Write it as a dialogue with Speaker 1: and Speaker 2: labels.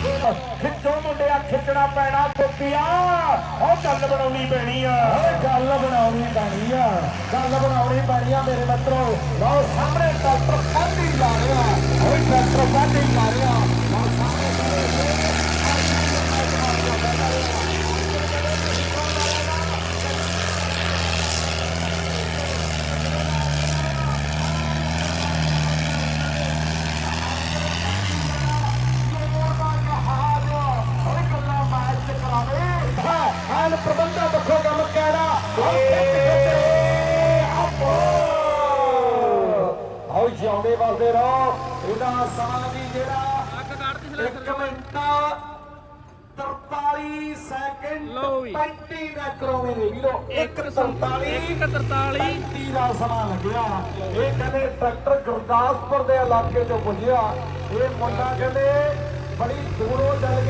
Speaker 1: ਖਿੱਚੋ ਮੁੰਡਿਆ, ਖਿੱਚਣਾ ਪੈਣਾ ਕੁੱਤਿਆ ਉਹ ਗੱਲ ਬਣਾਉਣੀ ਪੈਣੀ ਆ।
Speaker 2: ਓਏ ਗੱਲ ਬਣਾਉਣੀ ਪੈਣੀ ਆ। ਗੱਲ ਬਣਾਉਣੀ ਪੈਣੀ ਆ ਮੇਰੇ ਮਿੱਤਰੋ। ਲਓ ਸਾਹਮਣੇ ਡਾਕਟਰ ਹਾਲ ਪ੍ਰਬੰਧਾ ਦੇਖੋ ਕੰਮ ਕਹਿਣਾ ਆਓ ਜਿਉਂਦੇ ਵਸਦੇ ਰਹੋ। ਇਹਦਾ ਸਮਾਂ ਵੀ ਜਿਹੜਾ 1 ਮਿੰਟ 43 ਸੈਕਿੰਡ
Speaker 3: ਲਓ ਵੀ।
Speaker 2: 35 ਮੈਕਰੋ ਮੇਰੇ ਵੀਰੋ 143
Speaker 3: 143
Speaker 2: 35 ਦਾ ਸਮਾਂ ਲੱਗਿਆ। ਇਹ ਕਹਿੰਦੇ ਟਰੈਕਟਰ ਗੁਰਦਾਸਪੁਰ ਦੇ ਇਲਾਕੇ ਚੋਂ ਪੁੱਜਿਆ। ਇਹ ਮੁੰਡਾ ਕਹਿੰਦੇ ਬੜੀ ਦੂਰੋਂ ਚੱਲ ਕੇ